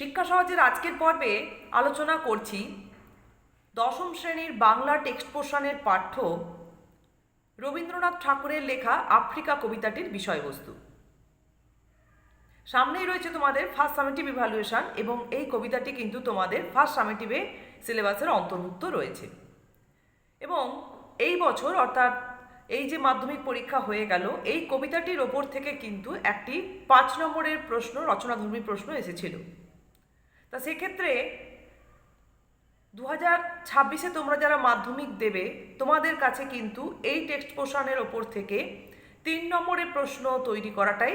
শিক্ষা সহজের আজকের পর্বে আলোচনা করছি দশম শ্রেণির বাংলা টেক্সট পোর্শনের পাঠ্য রবীন্দ্রনাথ ঠাকুরের লেখা আফ্রিকা কবিতাটির বিষয়বস্তু। সামনেই রয়েছে তোমাদের ফার্স্ট সামেটিভ ইভ্যালুয়েশন এবং এই কবিতাটি কিন্তু তোমাদের ফার্স্ট সামেটিভে সিলেবাসের অন্তর্ভুক্ত রয়েছে। এবং এই বছর অর্থাৎ এই যে মাধ্যমিক পরীক্ষা হয়ে গেল, এই কবিতাটির ওপর থেকে কিন্তু একটি পাঁচ নম্বরের প্রশ্ন, রচনাধর্মী প্রশ্ন এসেছিল। তা সেক্ষেত্রে দু হাজার ছাব্বিশে তোমরা যারা মাধ্যমিক দেবে, তোমাদের কাছে কিন্তু এই টেক্সট পোর্শনের ওপর থেকে তিন নম্বরের প্রশ্ন তৈরি করাটাই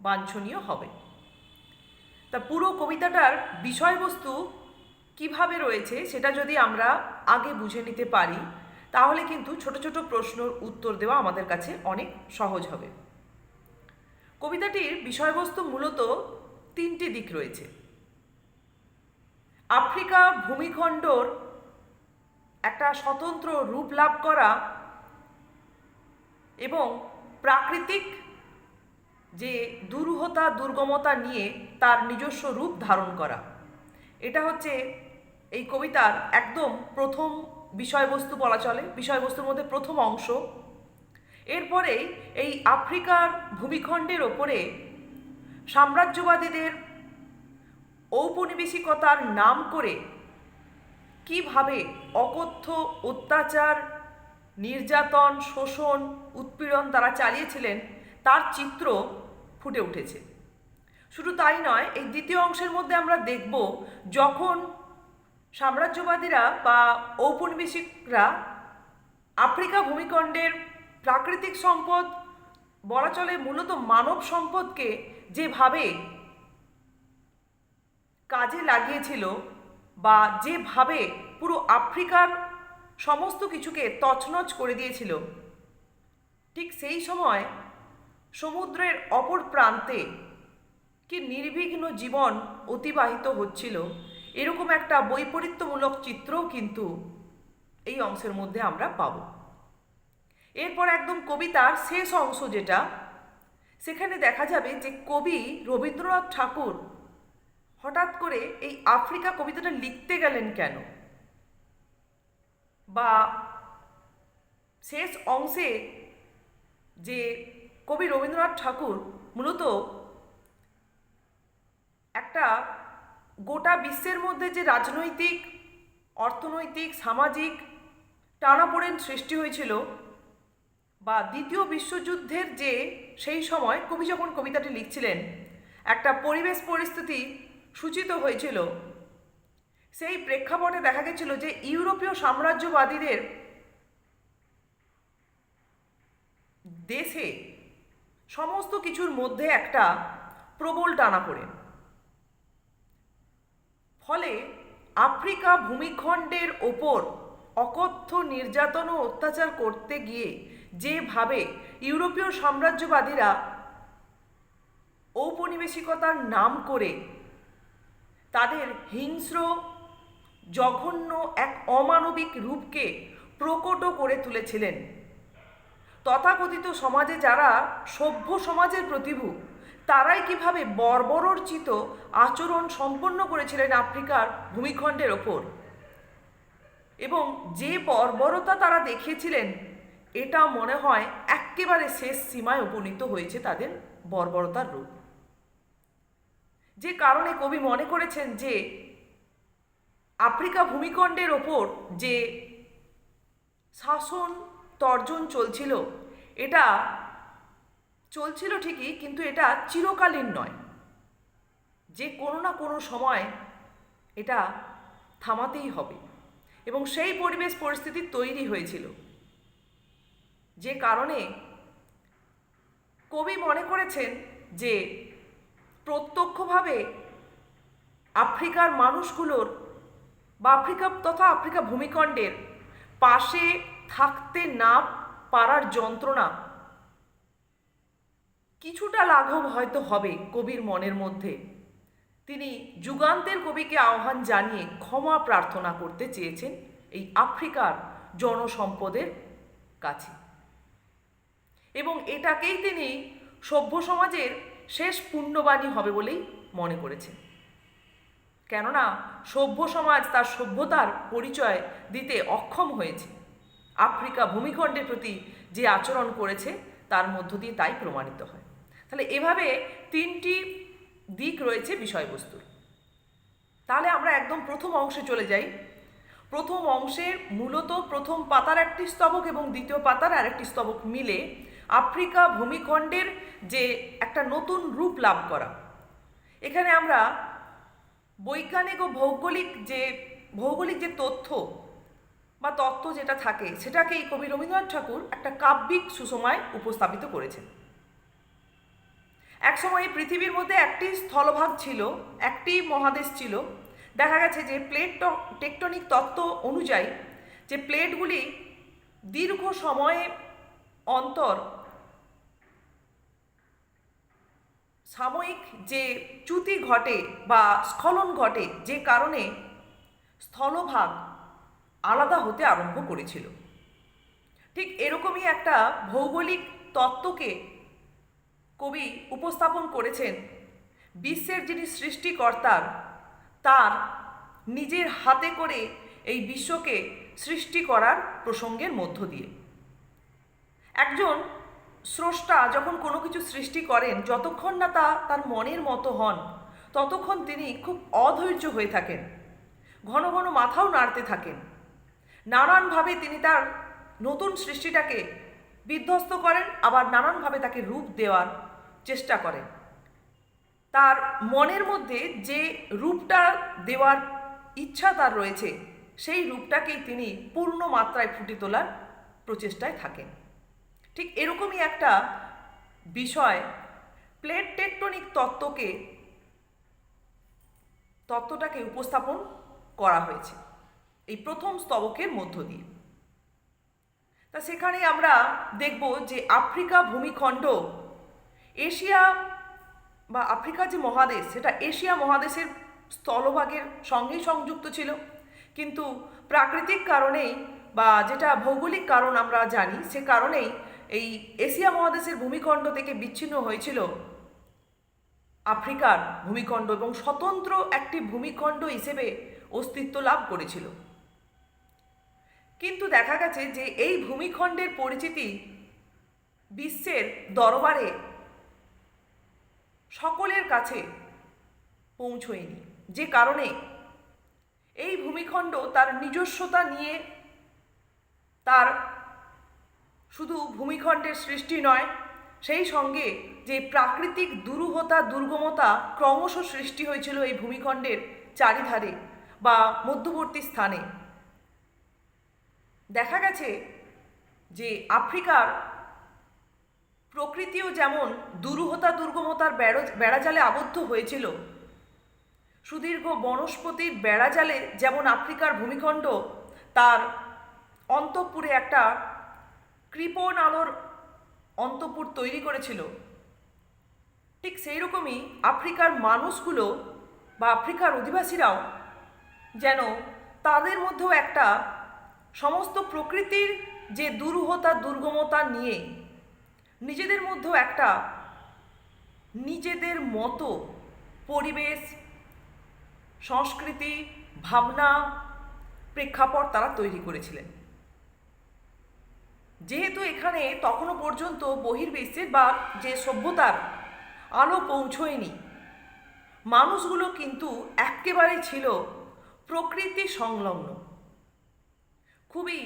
বাঞ্ছনীয় হবে। তা পুরো কবিতাটার বিষয়বস্তু কীভাবে রয়েছে সেটা যদি আমরা আগে বুঝে নিতে পারি, তাহলে কিন্তু ছোট ছোট প্রশ্নর উত্তর দেওয়া আমাদের কাছে অনেক সহজ হবে। কবিতাটির বিষয়বস্তু মূলত তিনটি দিক রয়েছে। আফ্রিকা ভূমিখণ্ডর একটা স্বতন্ত্র রূপ লাভ করা এবং প্রাকৃতিক যে দুরূহতা, দুর্গমতা নিয়ে তার নিজস্ব রূপ ধারণ করা। এটা হচ্ছে এই কবিতার একদম প্রথম বিষয়বস্তু বলা চলে, বিষয়বস্তুর মধ্যে প্রথম অংশ। এরপরেই এই আফ্রিকার ভূমিখণ্ডের ওপরে সাম্রাজ্যবাদীদের ঔপনিবেশিকতার নাম করে কীভাবে অকথ্য অত্যাচার, নির্যাতন, শোষণ, উৎপীড়ন তারা চালিয়েছিলেন, তার চিত্র ফুটে উঠেছে। শুধু তাই নয়, এই দ্বিতীয় অংশের মধ্যে আমরা দেখব যখন সাম্রাজ্যবাদীরা বা ঔপনিবেশিকরা আফ্রিকা ভূমিখণ্ডের প্রাকৃতিক সম্পদ, বলা চলে মূলত মানব সম্পদকে যেভাবে কাজে লাগিয়েছিল বা যেভাবে পুরো আফ্রিকার সমস্ত কিছুকে তছনছ করে দিয়েছিল, ঠিক সেই সময় সমুদ্রের অপর প্রান্তে কি নির্বিঘ্ন জীবন অতিবাহিত হচ্ছিল, এরকম একটা বৈপরীত্যমূলক চিত্রও কিন্তু এই অংশের মধ্যে আমরা পাব। এরপর একদম কবিতার শেষ অংশ যেটা, সেখানে দেখা যাবে যে কবি রবীন্দ্রনাথ ঠাকুর হঠাৎ করে এই আফ্রিকা কবিতাটা লিখতে গেলেন কেন? বা শেষ অংশে যে কবি রবীন্দ্রনাথ ঠাকুর মূলত একটা গোটা বিশ্বের মধ্যে যে রাজনৈতিক, অর্থনৈতিক, সামাজিক টানাপোড়েন সৃষ্টি হয়েছিল বা দ্বিতীয় বিশ্বযুদ্ধের যে সেই সময় কবি যখন কবিতাটি লিখছিলেন, একটা পরিবেশ পরিস্থিতি সূচিত হয়েছিল। সেই প্রেক্ষাপটে দেখা গেছিল যে ইউরোপীয় সাম্রাজ্যবাদীদের দেশে সমস্ত কিছুর মধ্যে একটা প্রবল টানা পড়ে। ফলে আফ্রিকা ভূমিখণ্ডের ওপর অকথ্য নির্যাতন ও অত্যাচার করতে গিয়ে যেভাবে ইউরোপীয় সাম্রাজ্যবাদীরা ঔপনিবেশিকতার নাম করে তাদের হিংস্র, জঘন্য এক অমানবিক রূপকে প্রকট করে তুলেছিলেন। তথাকথিত সমাজে যারা সভ্য সমাজের প্রতিভু, তারাই কীভাবে বর্বরচিত আচরণ সম্পন্ন করেছিলেন আফ্রিকার ভূমিখণ্ডের ওপর। এবং যে বর্বরতা তারা দেখিয়েছিলেন এটা মনে হয় একেবারে শেষ সীমায় উপনীত হয়েছে তাদের বর্বরতার রূপ। যে কারণে কবি মনে করেছেন যে আফ্রিকা ভূমিখণ্ডের ওপর যে শাসন তর্জন চলছিল, এটা চলছিল ঠিকই, কিন্তু এটা চিরকালীন নয়। যে কোনো না কোনো সময় এটা থামাতেই হবে। এবং সেই পরিবেশ পরিস্থিতি তৈরি হয়েছিল। যে কারণে কবি মনে করেছেন যে প্রত্যক্ষভাবে আফ্রিকার মানুষগুলোর বা আফ্রিকা তথা আফ্রিকা ভূমিখণ্ডের পাশে থাকতে না পারার যন্ত্রণা কিছুটা লাঘব হয়তো হবে কবির মনের মধ্যে। তিনি যুগান্তের কবিকে আহ্বান জানিয়ে ক্ষমা প্রার্থনা করতে চেয়েছেন এই আফ্রিকার জনসম্পদের কাছে। এবং এটাকেই তিনি সভ্য সমাজের শেষ পুণ্যবাণী হবে বলেই মনে করেছে। কেননা সভ্য সমাজ তার সভ্যতার পরিচয় দিতে অক্ষম হয়েছে। আফ্রিকা ভূমিখণ্ডের প্রতি যে আচরণ করেছে, তার মধ্য দিয়ে তাই প্রমাণিত হয়। তাহলে এভাবে তিনটি দিক রয়েছে বিষয়বস্তুর। তাহলে আমরা একদম প্রথম অংশে চলে যাই। প্রথম অংশের মূলত প্রথম পাতার একটি স্তবক এবং দ্বিতীয় পাতার আরেকটি স্তবক মিলে আফ্রিকা ভূমিখণ্ডের যে একটা নতুন রূপ লাভ করা। এখানে আমরা বৈজ্ঞানিক ও ভৌগোলিক যে ভৌগোলিক যে তথ্য বা তত্ত্ব যেটা থাকে সেটাকেই কবি রবীন্দ্রনাথ ঠাকুর একটা কাব্যিক সুষমায় উপস্থাপিত করেছেন। একসময় এই পৃথিবীর মধ্যে একটি স্থলভাগ ছিল, একটি মহাদেশ ছিল। দেখা গেছে যে প্লেট, টেকটনিক তত্ত্ব অনুযায়ী যে প্লেটগুলি দীর্ঘ সময়ে অন্তর সাময়িক যে চ্যুতি ঘটে বা স্খলন ঘটে, যে কারণে স্থলভাগ আলাদা হতে আরম্ভ করেছিল। ঠিক এরকমই একটা ভৌগোলিক তত্ত্বকে কবি উপস্থাপন করেছেন। বিশ্বের যিনি সৃষ্টিকর্তার, তার নিজের হাতে করে এই বিশ্বকে সৃষ্টি করার প্রসঙ্গের মধ্য দিয়ে। একজন স্রষ্টা যখন কোনো কিছু সৃষ্টি করেন, যতক্ষণ না তা তার মনের মতো হন, ততক্ষণ তিনি খুব অধৈর্য হয়ে থাকেন। ঘন ঘন মাথাও নাড়তে থাকেন। নানানভাবে তিনি তার নতুন সৃষ্টিটাকে বিধ্বস্ত করেন, আবার নানানভাবে তাকে রূপ দেওয়ার চেষ্টা করেন। তার মনের মধ্যে যে রূপটা দেওয়ার ইচ্ছা তার রয়েছে, সেই রূপটাকেই তিনি পূর্ণ মাত্রায় ফুটে তোলার প্রচেষ্টায় থাকেন। ঠিক এরকমই একটা বিষয় প্লেট টেকটনিক তত্ত্বকে, তত্ত্বটাকে উপস্থাপন করা হয়েছে এই প্রথম স্তবকের মধ্য দিয়ে। তা সেখানে আমরা দেখব যে আফ্রিকা ভূমিখণ্ড, এশিয়া বা আফ্রিকা যে মহাদেশ, সেটা এশিয়া মহাদেশের স্থলভাগের সঙ্গেই সংযুক্ত ছিল। কিন্তু প্রাকৃতিক কারণেই বা যেটা ভৌগোলিক কারণ আমরা জানি, সে কারণেই এই এশিয়া মহাদেশের ভূমিখণ্ড থেকে বিচ্ছিন্ন হয়েছিল আফ্রিকার ভূমিখণ্ড এবং স্বতন্ত্র একটি ভূমিখণ্ড হিসেবে অস্তিত্ব লাভ করেছিল। কিন্তু দেখা গেছে যে এই ভূমিখণ্ডের পরিচিতি বিশ্বের দরবারে সকলের কাছে পৌঁছয়নি। যে কারণে এই ভূমিখণ্ড তার নিজস্বতা নিয়ে তার শুধু ভূমিখণ্ডের সৃষ্টি নয়, সেই সঙ্গে যে প্রাকৃতিক দুরূহতা, দুর্গমতা ক্রমশ সৃষ্টি হয়েছিল এই ভূমিখণ্ডের চারিধারে বা মধ্যবর্তী স্থানে। দেখা গেছে যে আফ্রিকার প্রকৃতিও যেমন দুরূহতা, দুর্গমতার বেড়ো- বেড়াজালে আবদ্ধ হয়েছিল, সুদীর্ঘ বনস্পতির বেড়াজালে যেমন আফ্রিকার ভূমিখণ্ড, তার অন্তঃপুরে একটা কৃপণ আলোর অন্তপুর তৈরি করেছিল। ঠিক সেই রকমই আফ্রিকার মানুষগুলো বা আফ্রিকার অধিবাসীরাও যেন তাদের মধ্যেও একটা সমস্ত প্রকৃতির যে দুরূহতা, দুর্গমতা নিয়ে নিজেদের মধ্যেও একটা নিজেদের মতো পরিবেশ, সংস্কৃতি, ভাবনা, প্রেক্ষাপট তারা তৈরি করেছিলেন। যেহেতু এখানে তখনও পর্যন্ত বহির্বিশ্বের বা যে সভ্যতার আলো পৌঁছয়নি, মানুষগুলো কিন্তু একেবারে ছিল প্রকৃতি সংলগ্ন। খুবই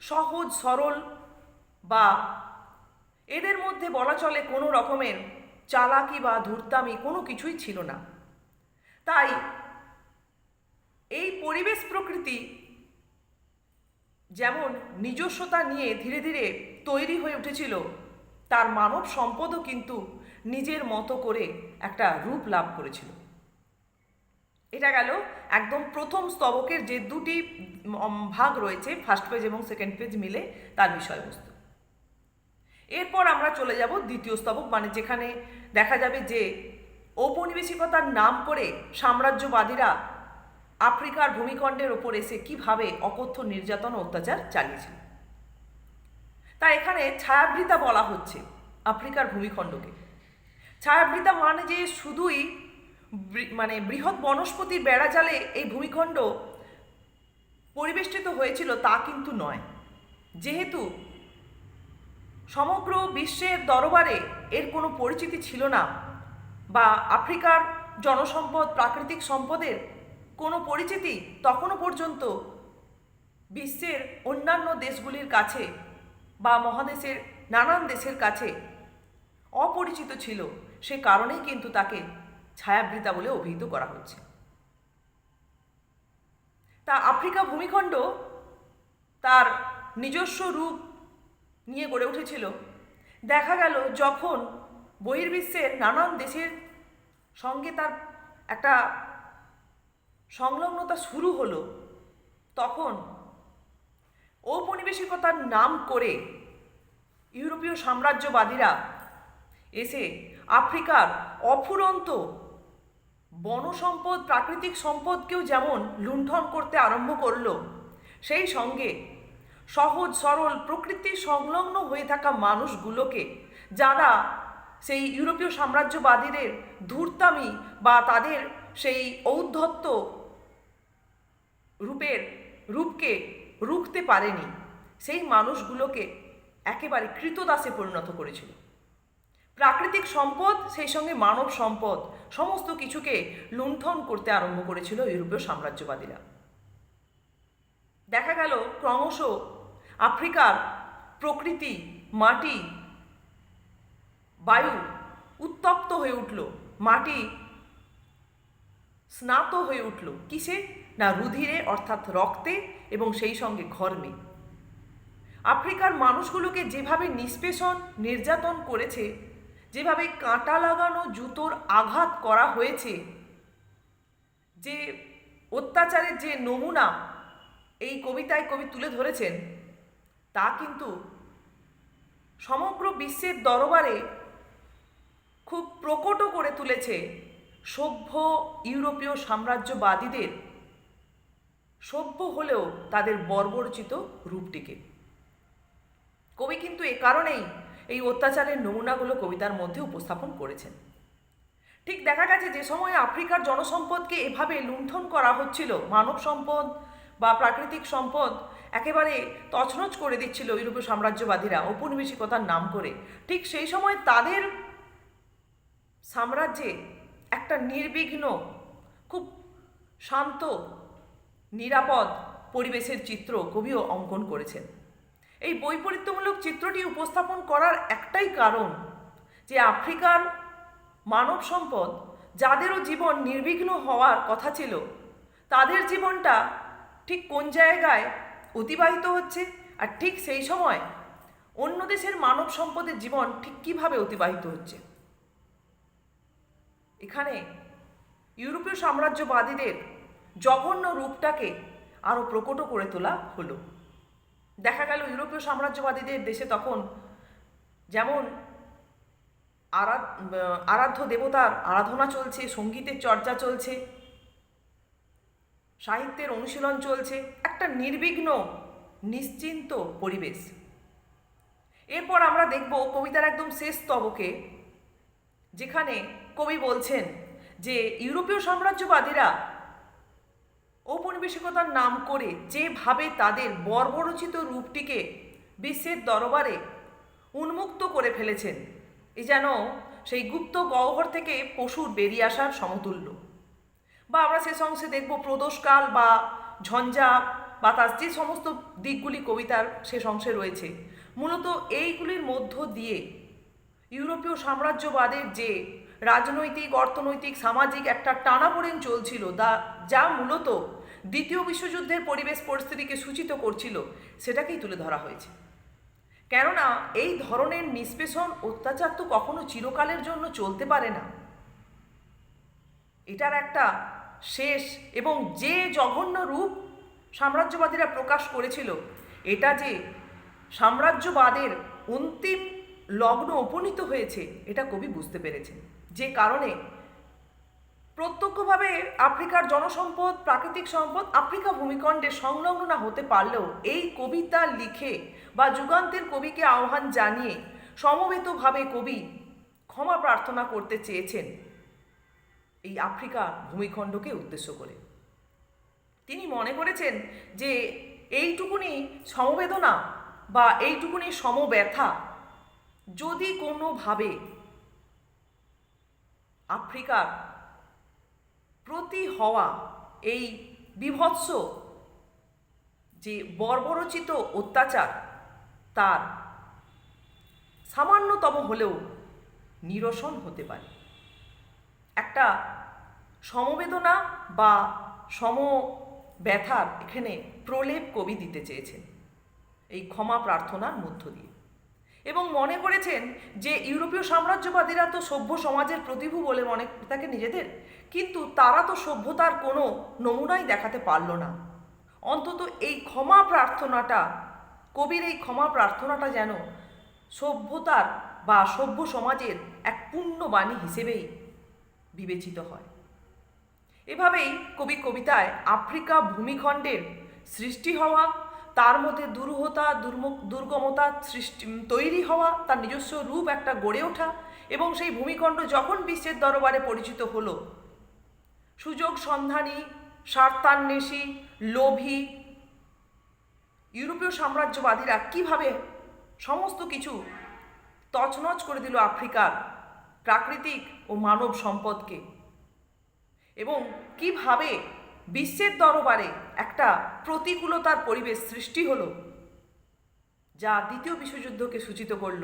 সহজ, সরল বা এদের মধ্যে বলা চলে কোনো রকমের চালাকি বা ধূর্তামি কোনো কিছুই ছিল না। তাই এই পরিবেশ প্রকৃতি যেমন নিজস্বতা নিয়ে ধীরে ধীরে তৈরি হয়ে উঠেছিল, তার মানব সম্পদও কিন্তু নিজের মতো করে একটা রূপ লাভ করেছিল। এটা গেল একদম প্রথম স্তবকের যে দুটি ভাগ রয়েছে ফার্স্ট পেজ এবং সেকেন্ড পেজ মিলে তার বিষয়বস্তু। এরপর আমরা চলে যাব দ্বিতীয় স্তবক মানে যেখানে দেখা যাবে যে ঔপনিবেশিকতার নাম করে সাম্রাজ্যবাদীরা আফ্রিকার ভূমিখণ্ডের ওপর এসে কীভাবে অকথ্য নির্যাতন অত্যাচার চালিয়েছিল? তা এখানে ছায়াবৃতা বলা হচ্ছে আফ্রিকার ভূমিখণ্ডকে ছায়াবৃতা মানে যে শুধুই মানে বৃহৎ বনস্পতির বেড়াজালে এই ভূমিখণ্ড পরিবেষ্টিত হয়েছিল তা কিন্তু নয়। যেহেতু সমগ্র বিশ্বের দরবারে এর কোনো পরিচিতি ছিল না বা আফ্রিকার জনসম্পদ, প্রাকৃতিক সম্পদের কোনো পরিচিতি তখনও পর্যন্ত বিশ্বের অন্যান্য দেশগুলির কাছে বা মহাদেশের নানান দেশের কাছে অপরিচিত ছিল। সে কারণেই কিন্তু তাকে ছায়াবৃতা বলে অভিহিত করা হচ্ছে। তা আফ্রিকা ভূমিখণ্ড তার নিজস্ব রূপ নিয়ে গড়ে উঠেছিল। দেখা গেল যখন বহির্বিশ্বের নানান দেশের সঙ্গে তার একটা সংলগ্নতা শুরু হলো তখন ঔপনিবেশিকতার নাম করে ইউরোপীয় সাম্রাজ্যবাদীরা এসে আফ্রিকার অফুরন্ত বনসম্পদ, প্রাকৃতিক সম্পদকেও যেমন লুণ্ঠন করতে আরম্ভ করল, সেই সঙ্গে সহজ, সরল প্রকৃতির সংলগ্ন হয়ে থাকা মানুষগুলোকে যারা সেই ইউরোপীয় সাম্রাজ্যবাদীদের ধূর্তামি বা তাদের সেই ঔদ্ধত্য রূপের, রূপকে রুখতে পারেনি। সেই মানুষগুলোকে একেবারে কৃতদাসে পরিণত করেছিল। প্রাকৃতিক সম্পদ, সেই সঙ্গে মানব সম্পদ, সমস্ত কিছুকে লুণ্ঠন করতে আরম্ভ করেছিল ইউরোপীয় সাম্রাজ্যবাদীরা। দেখা গেল, ক্রমশ আফ্রিকার প্রকৃতি, মাটি, বায়ু উত্তপ্ত হয়ে উঠল। মাটি স্নাত হয়ে উঠল কিসে না রুধিরে, অর্থাৎ রক্তে, এবং সেই সঙ্গে ঘর্মে। আফ্রিকার মানুষগুলোকে যেভাবে নিষ্পেষণ, নির্যাতন করেছে, যেভাবে কাঁটা লাগানো জুতোর আঘাত করা হয়েছে, যে অত্যাচারের যে নমুনা এই কবিতায় কবি তুলে ধরেছেন, তা কিন্তু সমগ্র বিশ্বের দরবারে খুব প্রকট করে তুলেছে। সভ্য ইউরোপীয় সাম্রাজ্যবাদীদের সভ্য হলেও তাদের বর্বরচিত রূপটিকে। কবি কিন্তু এ কারণেই এই অত্যাচারের নমুনাগুলো কবিতার মধ্যে উপস্থাপন করেছেন। ঠিক দেখা গেছে যে সময় আফ্রিকার জনসম্পদকে এভাবে লুণ্ঠন করা হচ্ছিল, মানব সম্পদ বা প্রাকৃতিক সম্পদ একেবারে তছনছ করে দিচ্ছিল ইউরোপীয় সাম্রাজ্যবাদীরা ঔপনিবেশিকতার নাম করে। ঠিক সেই সময় তাদের সাম্রাজ্যে একটা নির্বিঘ্ন, খুব শান্ত, নিরাপদ পরিবেশের চিত্র কবিও অঙ্কন করেছেন। এই বৈপরীত্যমূলক চিত্রটি উপস্থাপন করার একটাই কারণ যে আফ্রিকার মানব সম্পদ যাদেরও জীবন নির্বিঘ্ন হওয়ার কথা ছিল, তাদের জীবনটা ঠিক কোন জায়গায় অতিবাহিত হচ্ছে আর ঠিক সেই সময় অন্য দেশের মানব সম্পদের জীবন ঠিক কীভাবে অতিবাহিত হচ্ছে। এখানে ইউরোপীয় সাম্রাজ্যবাদীদের জঘন্য রূপটাকে আরও প্রকট করে তোলা হলো। দেখা গেল ইউরোপীয় সাম্রাজ্যবাদীদের দেশে তখন যেমন আরাধ আরাধ্য দেবতার আরাধনা চলছে, সঙ্গীতের চর্চা চলছে, সাহিত্যের অনুশীলন চলছে, একটা নির্বিঘ্ন, নিশ্চিন্ত পরিবেশ। এরপর আমরা দেখব কবিতার একদম শেষ তবকে যেখানে কবি বলছেন যে ইউরোপীয় সাম্রাজ্যবাদীরা ঔপনিবেশিকতার নাম করে যেভাবে তাদের বর্বরচিত রূপটিকে বিশ্বের দরবারে উন্মুক্ত করে ফেলেছেন, এ যেন সেই গুপ্ত গহ্বর থেকে পশুর বেরিয়ে আসার সমতুল্য। বা আমরা সে অংশে দেখব প্রদোষকাল বা ঝঞ্ঝা, বাতাস, যে সমস্ত দিকগুলি কবিতার শেষ অংশে রয়েছে। মূলত এইগুলির মধ্য দিয়ে ইউরোপীয় সাম্রাজ্যবাদের যে রাজনৈতিক, অর্থনৈতিক, সামাজিক একটা টানাপোড়েন চলছিল। দা, যা মূলত দ্বিতীয় বিশ্বযুদ্ধের পরিবেশ পরিস্থিতিকে সূচিত করছিল, সেটাকেই তুলে ধরা হয়েছে। কেননা, এই ধরনের নিষ্পেষণ অত্যাচার তো কখনো চিরকালের জন্য চলতে পারে না। এটার একটা শেষ এবং যে জঘন্য রূপ সাম্রাজ্যবাদীরা প্রকাশ করেছিল, এটা যে সাম্রাজ্যবাদের অন্তিম লগ্ন উপনীত হয়েছে, এটা কবি বুঝতে পেরেছেন। যে কারণে প্রত্যক্ষভাবে আফ্রিকার জনসম্পদ, প্রাকৃতিক সম্পদ, আফ্রিকা ভূমিখণ্ডে সংলগ্ন না হতে পারলেও এই কবিতা লিখে বা যুগান্তের কবিকে আহ্বান জানিয়ে সমবেতভাবে কবি ক্ষমা প্রার্থনা করতে চেয়েছেন এই আফ্রিকা ভূমিখণ্ডকে উদ্দেশ্য করে। তিনি মনে করেছেন যে এইটুকুনি সমবেদনা বা এইটুকুনি সমব্যথা যদি কোনোভাবে আফ্রিকার প্রতি হওয়া এই বিভৎস যে বর্বরচিত অত্যাচার, তার সামান্যতম হলেও নিরসন হতে পারে। একটা সমবেদনা বা সম ব্যথার এখানে প্রলেপ কবি দিতে চেয়েছেন। এই ক্ষমা প্রার্থনার মধ্য দিয়ে। এবং মনে করেছেন যে ইউরোপীয় সাম্রাজ্যবাদীরা তো সভ্য সমাজের প্রতিভু বলে মনে থাকে নিজেদের। কিন্তু তারা তো সভ্যতার কোনো নমুনাই দেখাতে পারল না। অন্তত এই ক্ষমা প্রার্থনাটা, কবির এই ক্ষমা প্রার্থনাটা যেন সভ্যতার বা সভ্য সমাজের এক পুণ্যবাণী হিসেবেই বিবেচিত হয়। এভাবেই কবি কবিতায় আফ্রিকা ভূমিখণ্ডের সৃষ্টি হওয়া তার মধ্যে দুরূহতা দুর্গমতা সৃষ্টি তৈরি হওয়া, তার নিজস্ব রূপ একটা গড়ে ওঠা এবং সেই ভূমিখণ্ড যখন বিশ্বের দরবারে পরিচিত হলো, সুযোগ, সন্ধানী, স্বার্থান্বেষী, লোভী, ইউরোপীয় সাম্রাজ্যবাদীরা কীভাবে সমস্ত কিছু তছনছ করে দিল আফ্রিকার প্রাকৃতিক ও মানব সম্পদকে এবং কীভাবে বিশ্বের দরবারে একটা প্রতিকূলতার পরিবেশ সৃষ্টি হলো, যা দ্বিতীয় বিশ্বযুদ্ধকে সূচিত করল।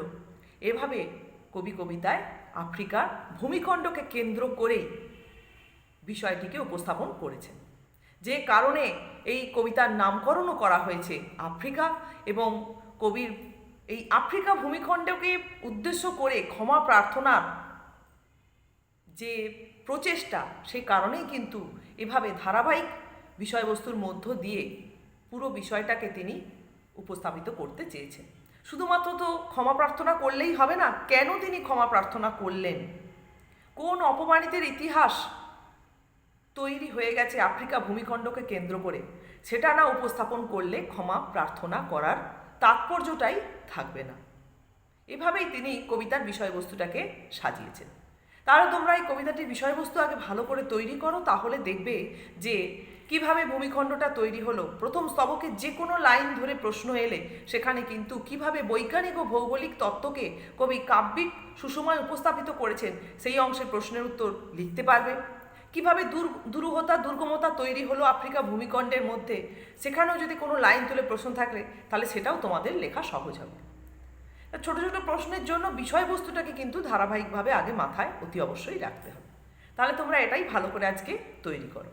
এভাবে কবি কবিতায় আফ্রিকার ভূমিখণ্ডকে কেন্দ্র করেই বিষয়টিকে উপস্থাপন করেছেন। যে কারণে এই কবিতার নামকরণও করা হয়েছে আফ্রিকা এবং কবির এই আফ্রিকা ভূমিখণ্ডকে উদ্দেশ্য করে ক্ষমা প্রার্থনার যে প্রচেষ্টা, সেই কারণেই কিন্তু এভাবে ধারাবাহিক বিষয়বস্তুর মধ্য দিয়ে পুরো বিষয়টাকে তিনি উপস্থাপিত করতে চেয়েছেন। শুধুমাত্র তো ক্ষমা প্রার্থনা করলেই হবে না, কেন তিনি ক্ষমা প্রার্থনা করলেন? কোন অপমানিতের ইতিহাস তৈরি হয়ে গেছে আফ্রিকা ভূমিখণ্ডকে কেন্দ্র করে? সেটা না উপস্থাপন করলে ক্ষমা প্রার্থনা করার তাৎপর্যটাই থাকবে না। এভাবেই তিনি কবিতার বিষয়বস্তুটাকে সাজিয়েছেন। তাহলে তোমরা এই কবিতাটির বিষয়বস্তু আগে ভালো করে তৈরি করো, তাহলে দেখবে যে কীভাবে ভূমিখণ্ডটা তৈরি হলো। প্রথম স্তবকে যে কোনো লাইন ধরে প্রশ্ন এলে, সেখানে কিন্তু কীভাবে বৈজ্ঞানিক ও ভৌগোলিক তত্ত্বকে কবি কাব্যিক সুষমায় উপস্থাপিত করেছেন, সেই অংশের প্রশ্নের উত্তর লিখতে পারবে। কীভাবে দূর, দুরূহতা, দুর্গমতা তৈরি হলো আফ্রিকা ভূমিখণ্ডের মধ্যে, সেখানেও যদি কোনো লাইন তুলে প্রশ্ন থাকলে, তাহলে সেটাও তোমাদের লেখা সহজ হবে। ছোট ছোট প্রশ্নের জন্য বিষয়বস্তুটাকে কিন্তু ধারাবাহিকভাবে আগে মাথায় অতি অবশ্যই রাখতে হবে। তাহলে তোমরা এটাই ভালো করে আজকে তৈরি করো।